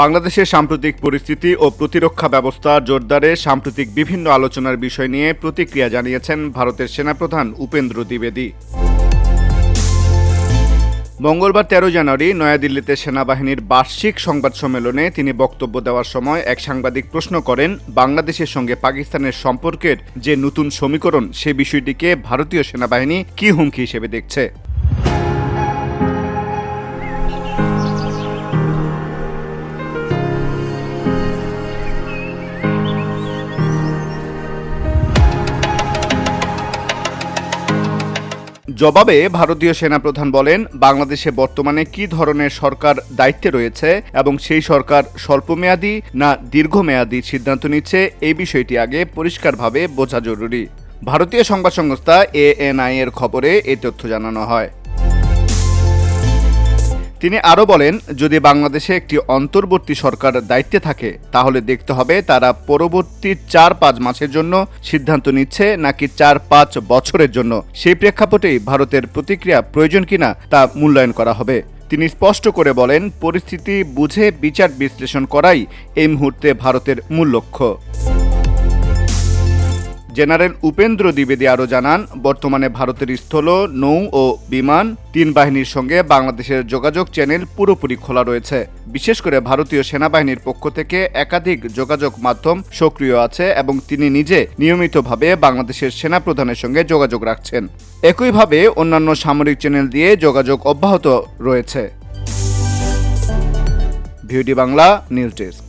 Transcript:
বাংলাদেশের সাম্প্রতিক পরিস্থিতি ও প্রতিরক্ষা ব্যবস্থা জোরদারে সাম্প্রতিক বিভিন্ন আলোচনার বিষয় নিয়ে প্রতিক্রিয়া জানিয়েছেন ভারতের সেনাপ্রধান উপেন্দ্র দ্বিবেদী। মঙ্গলবার তেরো জানুয়ারি নয়াদিল্লিতে সেনাবাহিনীর বার্ষিক সংবাদ সম্মেলনে তিনি বক্তব্য দেওয়ার সময় এক সাংবাদিক প্রশ্ন করেন, বাংলাদেশের সঙ্গে পাকিস্তানের সম্পর্কের যে নতুন সমীকরণ, সে বিষয়টিকে ভারতীয় সেনাবাহিনী কি হুমকি হিসেবে দেখছে? জবাবে ভারতীয় সেনাপ্রধান বলেন, বাংলাদেশে বর্তমানে কি ধরনের সরকার দায়িত্বে রয়েছে এবং সেই সরকার স্বল্পমেয়াদী না দীর্ঘমেয়াদী সিদ্ধান্ত নিচ্ছে এই বিষয়টি আগে পরিষ্কারভাবে বোঝা জরুরি। ভারতীয় সংবাদ সংস্থা এএনআই এর খবরে এই তথ্য জানানো হয়। তিনি আরও বলেন, যদি বাংলাদেশে একটি অন্তর্বর্তী সরকার দায়িত্বে থাকে, তাহলে দেখতে হবে তারা পরবর্তী চার পাঁচ মাসের জন্য সিদ্ধান্ত নিচ্ছে নাকি চার পাঁচ বছরের জন্য। সেই প্রেক্ষাপটেই ভারতের প্রতিক্রিয়া প্রয়োজন কিনা তা মূল্যায়ন করা হবে। তিনি স্পষ্ট করে বলেন, পরিস্থিতি বুঝে বিচার বিশ্লেষণ করাই এই মুহূর্তে ভারতের মূল লক্ষ্য। জেনারেল উপেন্দ্র দ্বিবেদী আরও জানান, বর্তমানে ভারতের স্থল, নৌ ও বিমান, তিন বাহিনীর সঙ্গে বাংলাদেশের যোগাযোগ চ্যানেল পুরোপুরি খোলা রয়েছে। বিশেষ করে ভারতীয় সেনাবাহিনীর পক্ষ থেকে একাধিক যোগাযোগ মাধ্যম সক্রিয় আছে এবং তিনি নিজে নিয়মিতভাবে বাংলাদেশের সেনা প্রধানের সঙ্গে যোগাযোগ রাখছেন। একইভাবে অন্যান্য সামরিক চ্যানেল দিয়ে যোগাযোগ অব্যাহত রয়েছে। VOD Bangla, news desk.